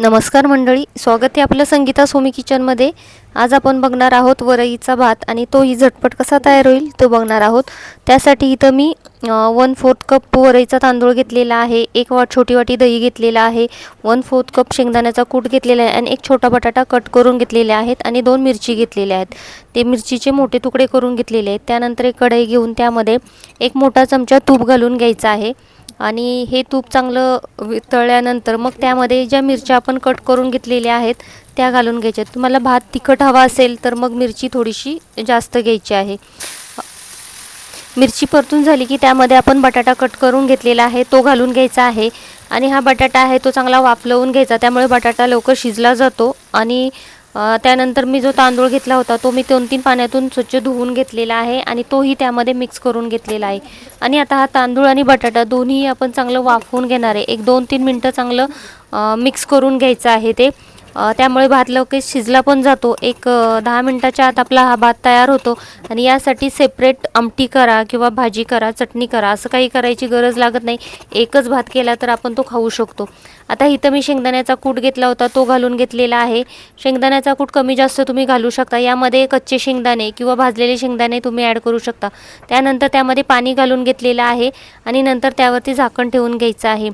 नमस्कार मंडळी स्वागत आहे आपलं संगीता सोमी किचनमध्ये आज आपण बघणार आहोत वरईचा भात आणि तोही झटपट कसा तयार होईल तो बघणार आहोत. त्यासाठी इथं मी वन फोर्थ कप वरईचा तांदूळ घेतलेला आहे एक वाट छोटी वाटी दही घेतलेला आहे वन फोर्थ कप शेंगदाण्याचा कूट घेतलेला आहे आणि एक छोटा बटाटा कट करून घेतलेले आहेत आणि दोन मिरची घेतलेल्या आहेत. ते मिरचीचे मोठे तुकडे करून घेतलेले आहेत. त्यानंतर एक कढई घेऊन त्यामध्ये एक मोठा चमचा तूप घालून घ्यायचा आहे. आणि हे तूप चांगलं वितळल्यानंतर मग त्यामध्ये ज्या मिरच्या आपण कट करून घेतलेल्या आहेत त्या घालून घ्यायच्या. तुम्हाला भात तिखट हवा असेल तर मग मिरची थोडीशी जास्त घ्यायची आहे. मिरची परतून झाली की त्यामध्ये आपण बटाटा कट करून घेतलेला आहे तो घालून घ्यायचा आहे. आणि हा बटाटा आहे तो चांगला वाफलवून घ्यायचा. त्यामुळे बटाटा लवकर शिजला जातो आणि त्यानंतर मी जो तांदूळ घेतला होता तो मी दोन तीन पाण्यातून स्वच्छ धुवून घेतलेला आहे आणि तोही त्यामध्ये मिक्स करून घेतलेला आहे. आणि आता हा तांदूळ आणि बटाटा दोन्ही आपण चांगलं वाफवून घेणार आहे. एक दोन तीन मिनटं चांगलं मिक्स करून घ्यायचं आहे ते. त्यामुळे भात लवकर शिजला पण जातो. एक दहा मिनटाच्या आत आपला हा भात तयार होतो. आणि यासाठी सेपरेट आमटी करा किंवा भाजी करा चटणी करा असं काही करायची गरज लागत नाही. एकच भात केला तर आपण तो खाऊ शकतो. आता इथं मी शेंगदाण्याचा कूट घेतला होता तो घालून घेतलेला आहे. शेंगदाण्याचा कूट कमी जास्त तुम्ही घालू शकता. यामध्ये कच्चे शेंगदाणे किंवा भाजलेले शेंगदाणे तुम्ही ॲड करू शकता. त्यानंतर त्यामध्ये पाणी घालून घेतलेलं आहे आणि नंतर त्यावरती झाकण ठेवून घ्यायचं आहे.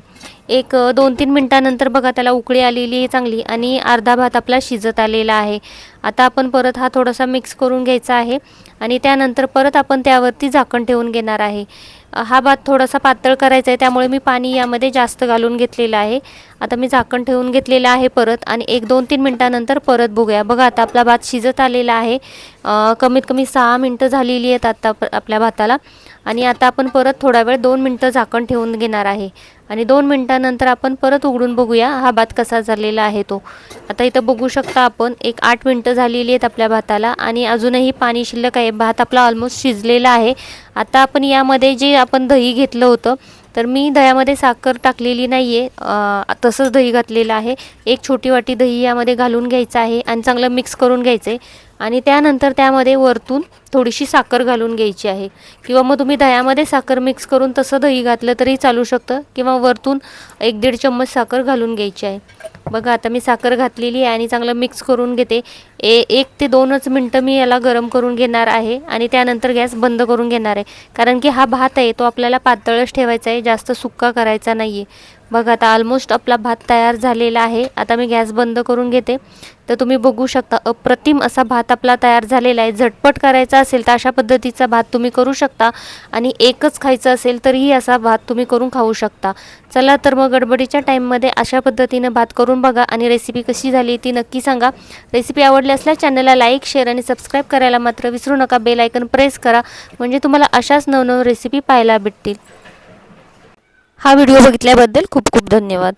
एक दोन तीन मिनटानंतर बघा त्याला उकळी आलेली आहे चांगली आणि अर्धा भात आपला शिजत आलेला आहे. आता आपण परत हा थोडासा मिक्स करून घ्यायचा आहे. आणि त्यानंतर परत आपण त्यावरती झाकण ठेवून घेणार आहे. हा भात थोडासा पातळ करायचा आहे त्यामुळे मी पाणी यामध्ये जास्त घालून घेतलेलं आहे. आता मी झाकण ठेवून घेतलेलं आहे परत आणि एक दोन तीन मिनटानंतर परत बघूया. बघा आता आपला भात शिजत आलेला आहे. कमीत कमी सहा मिनटं झालेली आहेत आता आपल्या भाताला. आणि आता आपण परत थोडा वेळ दोन मिनटं झाकण ठेवून घेणार आहे. आणि दोन मिनटानंतर आपण परत उघडून बघूया हा भात कसा झालेला आहे तो. आता इथं बघू शकता आपण एक आठ मिनटं झालेली आहेत आपल्या भाताला आणि अजूनही पाणी शिल्लक आहे. भात आपला ऑलमोस्ट शिजलेला आहे. आता आपण यामध्ये जे आपण दही घेतलं होतं तर मी दह्यामध्ये साखर टाकलेली नाही आहे तसंच दही घातलेलं आहे. एक छोटी वाटी दही यामध्ये घालून घ्यायचं आहे आणि चांगलं मिक्स करून घ्यायचं आहे. आणि त्यानंतर त्यामध्ये वरतून थोडीशी साखर घालून घ्यायची आहे. किंवा मग तुम्ही दह्यामध्ये साखर मिक्स करून तसं दही घातलं तरी चालू शकतं. किंवा वरतून एक दीड चम्मच साखर घालून घ्यायची आहे. बघा आता मी साखर घातलेली आहे आणि चांगलं मिक्स करून घेते. ए एक ते दोनच मिनटं मी याला गरम करून घेणार आहे आणि त्यानंतर गॅस बंद करून घेणार आहे. कारण की हा भात आहे तो आपल्याला पातळच ठेवायचा आहे जास्त सुक्का करायचा नाही आहे बघा आता ऑलमोस्ट आपला भात तयार झालेला आहे. आता मी गॅस बंद करून घेते. तर तुम्ही बघू शकता अप्रतिम असा भात आपला तयार झालेला आहे. झटपट करायचा असेल तर अशा पद्धतीचा भात तुम्ही करू शकता आणि एकच खायचं असेल तरीही असा भात तुम्ही करून खाऊ शकता. चला तर मग गडबडीच्या टाईममध्ये अशा पद्धतीनं भात करून बघा आणि रेसिपी कशी झाली ती नक्की सांगा. रेसिपी आवडली असल्यास चॅनलला लाईक शेअर आणि सबस्क्राईब करायला मात्र विसरू नका. बेल आयकन प्रेस करा. म्हणजे तुम्हाला अशाच नवनव रेसिपी पाहायला भेटतील. हा व्हिडिओ बघितल्याबद्दल खूप खूप धन्यवाद.